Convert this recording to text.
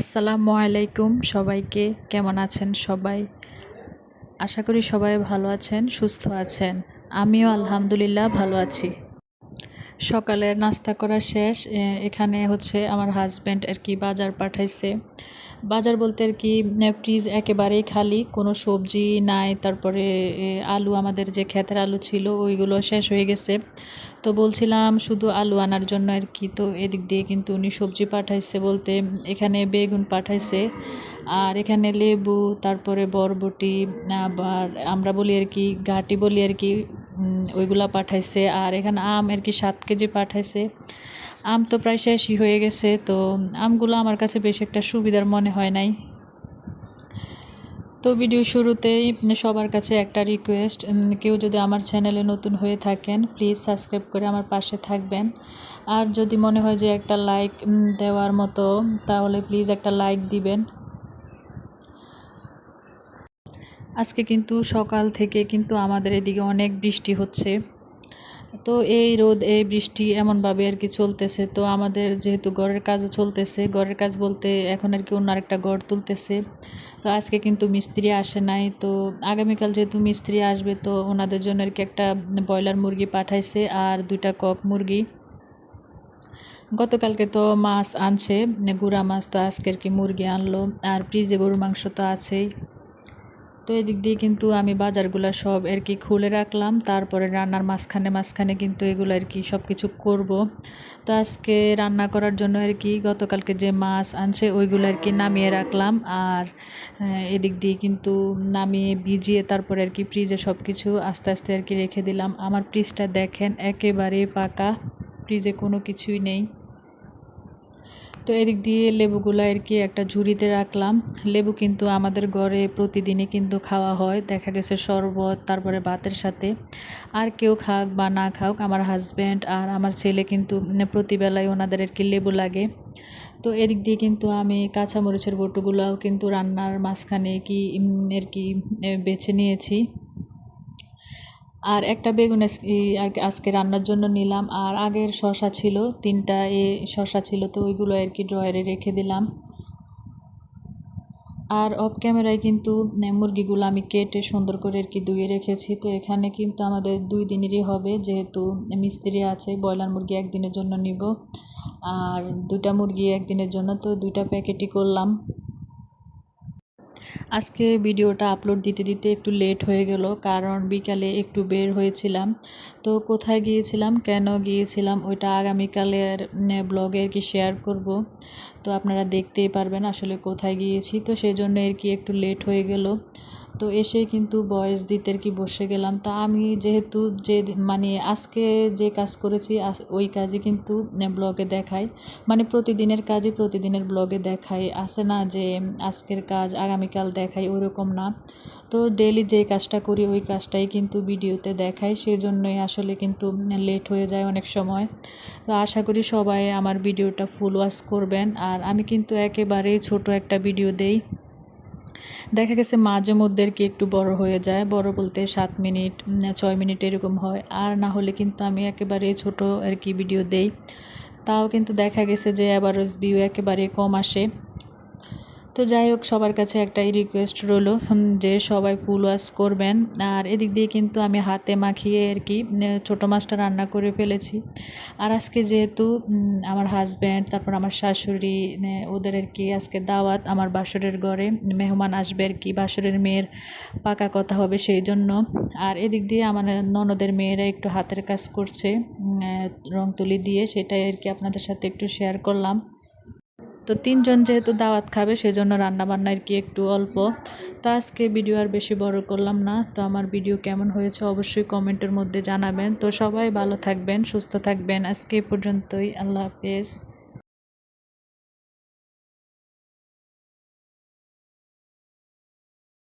আসসালামু আলাইকুম সবাইকে। কেমন আছেন সবাই? আশা করি সবাই ভালো আছেন, সুস্থ আছেন। আমিও আলহামদুলিল্লাহ ভালো আছি। সকালের নাস্তা করা শেষ এখানে হচ্ছে আমার হাজব্যান্ড আর কি বাজার পাঠাইছে। বাজার বলতে আর কি ফ্রিজ একেবারেই খালি, কোনো সবজি নাই, তারপরে আলু, আমাদের যে ক্ষেতের আলু ছিল, ওইগুলো শেষ হয়ে গেছে। তো বলছিলাম শুধু আলু আনার জন্য আর কি, তো এদিক দিয়ে কিন্তু উনি সবজি পাঠাইছে বলতে, এখানে বেগুন পাঠাইছে, আর এখানে লেবু, তারপরে বরবটি, আবার আমরা বলি আর কি, ঘাটি বলি আর কি ওইগুলা পাঠাইছে। আর এখানে আম আর কি সাত কেজি পাঠাইছে। আম তো প্রায় শেষই হয়ে গেছে, তো আমগুলো আমার কাছে বেশ একটা সুবিধার মনে হয় নাই। তো ভিডিও শুরুতেই সবার কাছে একটা রিকোয়েস্ট কেউ যদি আমার চ্যানেলে নতুন হয়ে থাকেন প্লিজ সাবস্ক্রাইব করে আমার পাশে থাকবেন। আর যদি মনে হয় যে একটা লাইক দেওয়ার মতো, তাহলে প্লিজ একটা লাইক দিবেন। আজকে কিন্তু সকাল থেকে কিন্তু আমাদের এদিকে অনেক বৃষ্টি হচ্ছে। তো এই রোদ, এই বৃষ্টি এমনভাবে আর কি চলতেছে। তো আমাদের যেহেতু ঘরের কাজও চলতেছে, ঘরের কাজ বলতে এখন আর কি অন্য আরেকটা ঘর তুলতেছে। তো আজকে কিন্তু মিস্ত্রি আসে নাই। তো আগামীকাল যেহেতু মিস্ত্রি আসবে, তো ওনাদের জন্য আর কি একটা ব্রয়লার মুরগি পাঠাইছে আর দুইটা কক মুরগি। গতকালকে তো মাছ আনছে, গুঁড়া মাছ তো আজকে আর কি মুরগি আনলো। আর ফ্রিজে গরুর মাংস তো আছেই। তো এদিক দিয়ে কিন্তু আমি বাজারগুলো সব আর কি খুলে রাখলাম। তারপরে রান্নার মাঝখানে মাঝখানে কিন্তু এগুলো আর কি সব কিছু করব। তো আজকে রান্না করার জন্য আর কি গতকালকে যে মাছ আনছে ওইগুলো আর কি নামিয়ে রাখলাম। আর এদিক দিয়ে কিন্তু নামিয়ে ভিজিয়ে তারপরে আর কি ফ্রিজে সব কিছু আস্তে আস্তে আর কি রেখে দিলাম। আমার ফ্রিজটা দেখেন একেবারে পাকা, ফ্রিজে কোনো কিছুই নেই। তো এদিক দিয়ে লেবুগুলো আর কি একটা ঝুড়িতে রাখলাম। লেবু কিন্তু আমাদের ঘরে প্রতিদিনই কিন্তু খাওয়া হয়। দেখা গেছে শরবত, তারপরে ভাতের সাথে। আর কেউ খাক বা না খাক, আমার হাজব্যান্ড আর আমার ছেলে কিন্তু প্রতিবেলায় ওনাদের আর কি লেবু লাগে। তো এদিক দিয়ে কিন্তু আমি কাঁচামরিচের বটুগুলোও কিন্তু রান্নার মাঝখানে কি আর কি বেছে নিয়েছি। আর একটা বেগুন আজকে রান্নার জন্য নিলাম। আর আগের শশা ছিল, তিনটা, এ শশা ছিল, তো ওইগুলো আর কি ড্রয়ারে রেখে দিলাম। আর অফ ক্যামেরায় কিন্তু মুরগিগুলো আমি কেটে সুন্দর করে আর কি ধুয়ে রেখেছি। তো এখানে কিন্তু আমাদের দুই দিনেরই হবে, যেহেতু মিস্ত্রি আছে, ব্রয়লার মুরগি একদিনের জন্য নিব। আর দুইটা মুরগি একদিনের জন্য, তো দুইটা প্যাকেটই করলাম। আজকে ভিডিওটা আপলোড দিতে দিতে একটু লেট হয়ে গেল, কারণ বিকালে একটু বের হয়েছিলাম। তো কোথায় গিয়েছিলাম, কেন গিয়েছিলাম, ওইটা আগামীকালের ব্লগে কি শেয়ার করব। তো আপনারা দেখতেই পারবেন আসলে কোথায় গিয়েছি। তো সেই জন্য আর কি একটু লেট হয়ে গেল। তো এসে কিন্তু বয়স দিতে কি বসে গেলাম। তা আমি যেহেতু যে মানে আজকে যে কাজ করেছি ওই কাজই কিন্তু ব্লগে দেখাই। মানে প্রতিদিনের কাজই প্রতিদিনের ব্লগে দেখাই। আসে না যে আজকের কাজ আগামীকাল দেখাই, ওরকম না। তো ডেলি যে কাজটা করি, ওই কাজটাই কিন্তু ভিডিওতে দেখাই। সেই জন্যই আসলে কিন্তু লেট হয়ে যায় অনেক সময়। তো আশা করি সবাই আমার ভিডিওটা ফুল ওয়াশ করবেন। আর আমি কিন্তু একেবারেই ছোট একটা ভিডিও দেই। দেখা গেছে মাঝে মধ্যে কি একটু বড় হয়ে যায়, বড় বলতে সাত মিনিট ছয় মিনিট এরকম হয়। আর না হলে কিন্তু আমি একেবারে ছোট আর কি ভিডিও দেই। তাও কিন্তু দেখা গেছে যে অ্যাভারেজ ভিউ একেবারে কম আসে। তো যাই হোক, সবার কাছে একটাই রিকোয়েস্ট রইল যে সবাই ফুল ওয়াশ করবেন। আর এদিক দিয়ে কিন্তু আমি হাতে মাখিয়ে আর কি ছোটো মাছটা রান্না করে ফেলেছি। আর আজকে যেহেতু আমার হাজব্যান্ড তারপর আমার শাশুড়ি ওদের আর কি আজকে দাওয়াত, আমার বাসরের ঘরে মেহমান আসবে আর কি, বাসরের মেয়ের পাকা কথা হবে সেই জন্য। আর এদিক দিয়ে আমার ননদের মেয়েরা একটু হাতের কাজ করছে রং তুলি দিয়ে, সেটাই আর কি আপনাদের সাথে একটু শেয়ার করলাম। তো তিনজন যেহেতু দাওয়াত খাবে, সেজন্য রান্নাবান্নার কি একটু অল্প। তো আজকে ভিডিও আর বেশি বড় করলাম না। তো আমার ভিডিও কেমন হয়েছে অবশ্যই কমেন্টের মধ্যে জানাবেন। তো সবাই ভালো থাকবেন, সুস্থ থাকবেন। আজকে পর্যন্তই। আল্লাহ হাফেজ।